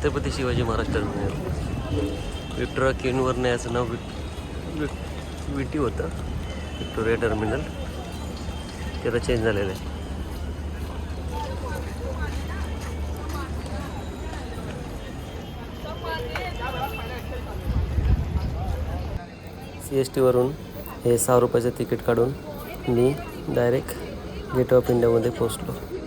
Chhatrapati Shivaji Maharaj terminal Victoria क्वीनवरनं याचं नाव विक विक विटी होतं. विक्टोरिया टर्मिनल ते आता चेंज झालेलं आहे. सी एस टीवरून हे सहा रुपयाचं तिकीट काढून मी डायरेक्ट गेट ऑफ इंडियामध्ये पोचलो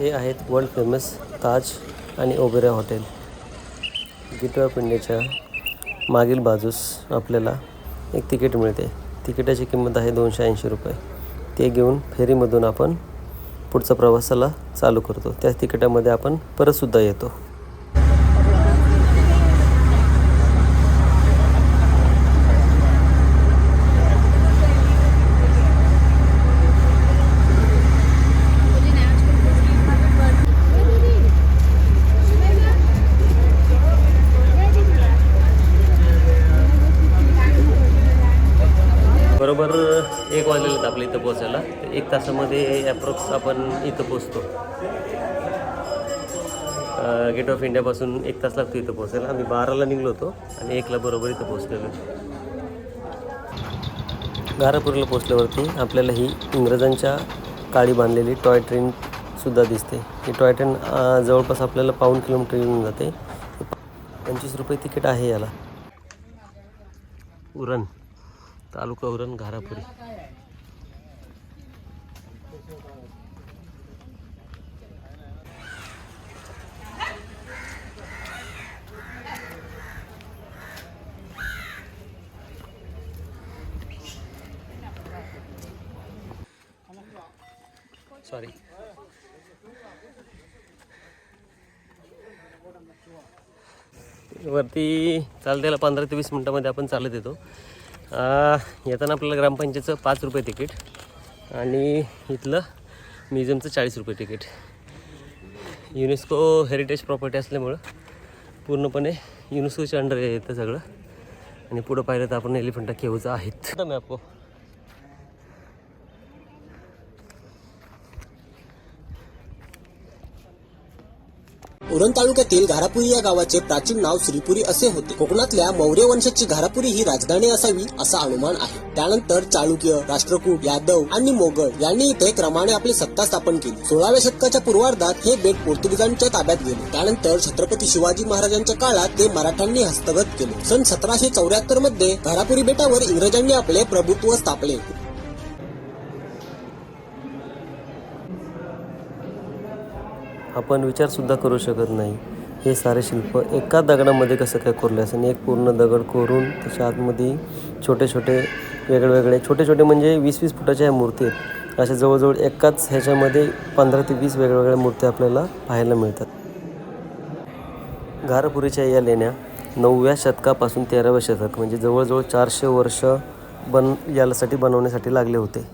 हे आहेत वर्ल्ड फेमस ताज आणि ओबेरा हॉटेल गेट ऑफ इंडियाच्या मागील बाजूस आपल्याला एक तिकीट मिळते. तिकिटाची किंमत आहे दोनशे ऐंशी रुपये. ते घेऊन फेरीमधून आपण पुढचा प्रवासाला चालू करतो. त्या तिकिटामध्ये आपण परतसुद्धा येतो बरोबर एक वाजलेलं होतं आपल्या इथं पोचायला एक तासामध्ये ॲप्रॉक्स आपण इथं पोचतो गेट ऑफ इंडियापासून एक तास लागतो इथं पोचायला आम्ही बाराला निघलो होतो आणि एकला बरोबर इथं पोचलेलो गारापूरला पोचल्यावरती आपल्याला ही इंग्रजांच्या काळी बांधलेली टॉय ट्रेनसुद्धा दिसते. ही टॉय ट्रेन जवळपास आपल्याला पाऊण किलोमीटर येऊन जाते. पंचवीस रुपये तिकीट आहे याला. उरण. तालुका उरण घारापुरी. सॉरी वरती चालतेला पंधरा ते वीस मिनटामध्ये आपण चालत येतो. येताना आपल्याला ग्रामपंचायतचं पाच रुपये तिकीट आणि इथलं म्युझियमचं चाळीस रुपये तिकीट. युनेस्को हेरिटेज प्रॉपर्टी असल्यामुळं पूर्णपणे युनेस्कोच्या अंडर येतं सगळं. आणि पुढं पाहिलं तर आपण एलिफंटा केवचं आहेत. मॅपो उरण तालुक्यातील घारापुरी या गावाचे प्राचीन नाव श्रीपुरी असे होते. कोकणातल्या मौर्य वंशाची घारापुरी ही राजधानी असावी असा अनुमान आहे. त्यानंतर चालुक्य राष्ट्रकूट यादव आणि मोगल यांनी इथे क्रमाने आपली सत्ता स्थापन केली. सोळाव्या शतकाच्या पूर्वार्धात हे बेट पोर्तुगीजांच्या ताब्यात गेले. त्यानंतर छत्रपती शिवाजी महाराजांच्या काळात ते मराठ्यांनी हस्तगत केले. सन सतराशे चौऱ्याहत्तरमध्ये घारापुरी बेटावर इंग्रजांनी आपले प्रभुत्व स्थापले. आपण विचारसुद्धा करू शकत नाही. हे सारे शिल्प एका दगडामध्ये कसं काय कोरले असेल? एक पूर्ण दगड कोरून त्याच्या आतमध्ये छोटे छोटे वेगळे वेगळे छोटे छोटे म्हणजे वीस वीस फुटाच्या ह्या मूर्ती आहेत. अशा जवळजवळ एकाच ह्याच्यामध्ये पंधरा ते वीस वेगवेगळ्या मूर्ती आपल्याला पाहायला मिळतात. घारपुरीच्या या लेण्या नवव्या शतकापासून तेराव्या शतक म्हणजे जवळजवळ चारशे वर्ष बन यासाठी बनवण्यासाठी लागले होते.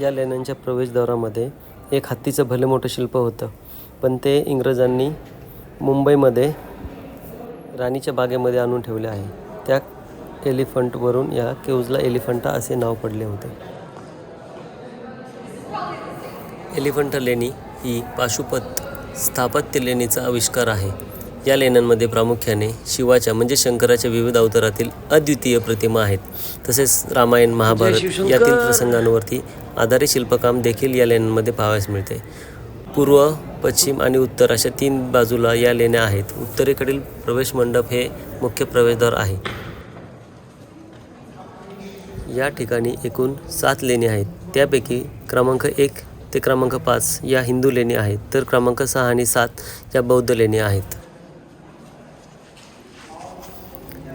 या लेण्यांच्या प्रवेशद्वारामध्ये एक हत्तीचं भले मोठं शिल्प होतं पण ते इंग्रजांनी मुंबईमध्ये राणीच्या बागेमध्ये आणून ठेवले आहे. त्या एलिफंटवरून या केवजला एलिफंटा असे नाव पडले होते. एलिफंटा लेणी ही पाशुपत स्थापत्य लेणीचा आविष्कार आहे. या लेण्यांमध्ये प्रामुख्याने शिवाच्या म्हणजे शंकराच्या विविध अवतारातील अद्वितीय प्रतिमा आहेत. तसेच रामायण महाभारत यातील प्रसंगांवरती आधारित शिल्पकाम देखील या लेण्यांमध्ये पाहावयास मिळते. पूर्व पश्चिम आणि उत्तर अशा तीन बाजूला या लेण्या आहेत. उत्तरेकडील प्रवेश मंडप हे मुख्य प्रवेशद्वार आहे. या ठिकाणी एकूण सात लेणी आहेत. त्यापैकी क्रमांक एक ते क्रमांक पाच या हिंदू लेणी आहेत. तर क्रमांक सहा आणि सात या बौद्ध लेणी आहेत.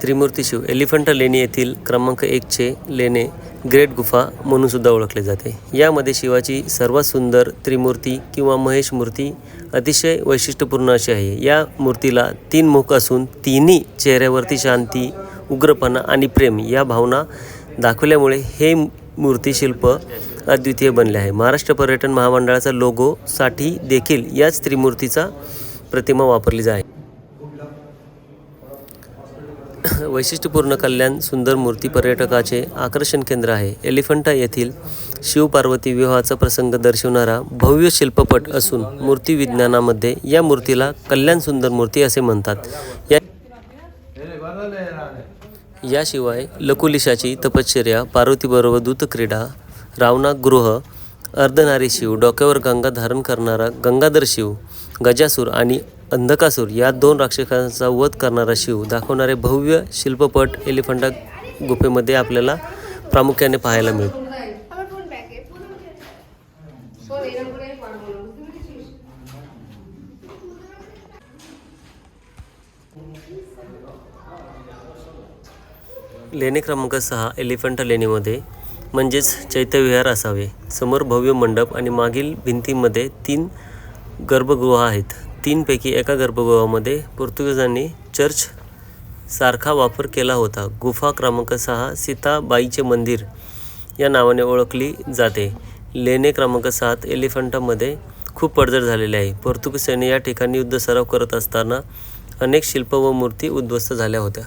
त्रिमूर्ती शिव. एलिफंटा लेणी येथील क्रमांक एकचे लेणे ग्रेट गुफा म्हणून सुद्धा ओळखले जाते. यामध्ये शिवाची सर्वात सुंदर त्रिमूर्ती किंवा महेश मूर्ती अतिशय वैशिष्ट्यपूर्ण अशी आहे. या मूर्तीला तीन मुख असून तिन्ही चेहऱ्यावरती शांती उग्रपणा आणि प्रेम या भावना दाखवल्यामुळे हे मूर्तीशिल्प अद्वितीय बनले आहे. महाराष्ट्र पर्यटन महामंडळाचा लोगोसाठी देखील याच त्रिमूर्तीचा प्रतिमा वापरली जाते वैशिष्ट्यपूर्ण कल्याण सुंदर मूर्ती पर्यटकाचे आकर्षण केंद्र आहे. एलिफंटा येथील शिवपार्वती विवाहाचा प्रसंग दर्शवणारा भव्य शिल्पपट असून मूर्ती विज्ञानामध्ये या मूर्तीला कल्याण सुंदर मूर्ती असे म्हणतात. या याशिवाय लकुलिशाची तपश्चर्या पार्वतीबरोबर दूतक्रीडा रावणागृह अर्धनारी शिव डोक्यावर गंगा धारण करणारा गंगाधर शिव गजासूर आणि अंधकासूर या दोन राक्षसांचा वध करणारा शिव दाखवणारे भव्य शिल्पपट एलिफंटा गुफेमध्ये आपल्याला प्रामुख्याने पाहायला मिळतो लेणी क्रमांक सहा एलिफंटा लेणीमध्ये म्हणजेच चैत्यविहार असावे. समोर भव्य मंडप आणि मागील भिंतीमध्ये तीन गर्भगृह आहेत. तीनपैकी एका गर्भगृहामध्ये पोर्तुगीजांनी चर्च सारखा वापर केला होता. गुफा क्रमांक सहा सीताबाईचे मंदिर या नावाने ओळखली जाते. लेणे क्रमांक सात एलिफंटामध्ये खूप पडझड झालेली आहे. पोर्तुगीज सैन्य या ठिकाणी युद्ध सराव करत असताना अनेक शिल्प व मूर्ती उद्ध्वस्त झाल्या होत्या.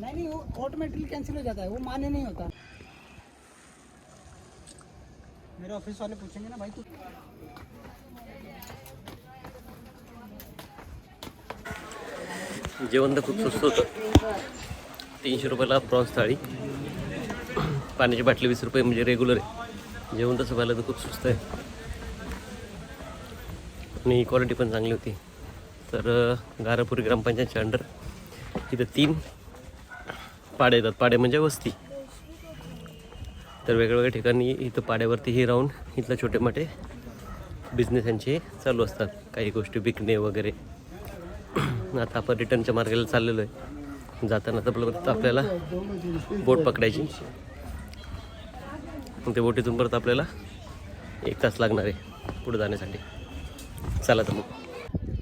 नहीं नहीं वो ऑटोमेटिकली कैंसिल हो जाता है वो मान्य नहीं होता। मेरे ऑफिस वाले पूछेंगे ना भाई तू जेवण तर खूप स्वस्त होतं. तीनशे रुपयाला प्रॉन्स थाळी. पाण्याची बाटली वीस रुपये म्हणजे रेग्युलर आहे. जेवण तसं पाहिलं तर खूप स्वस्त आहे. आणि क्वालिटी पण चांगली होती. तर गारापुरी ग्रामपंचायतच्या अंडर तिथं तीन पाडे येतात. पाडे म्हणजे वस्ती. तर वेगवेगळ्या ठिकाणी इथं पाड्यावरतीही राहून इथलं छोटे मोठे बिझनेस यांचे चालू असतात. काही गोष्टी विकणे वगैरे. आता आपण रिटर्नच्या मार्गाला चाललेलो आहे. जाताना तर परत आपल्याला बोट पकडायची. मग ते बोटीतून परत आपल्याला एक तास लागणार आहे पुढे जाण्यासाठी. चला तर मग.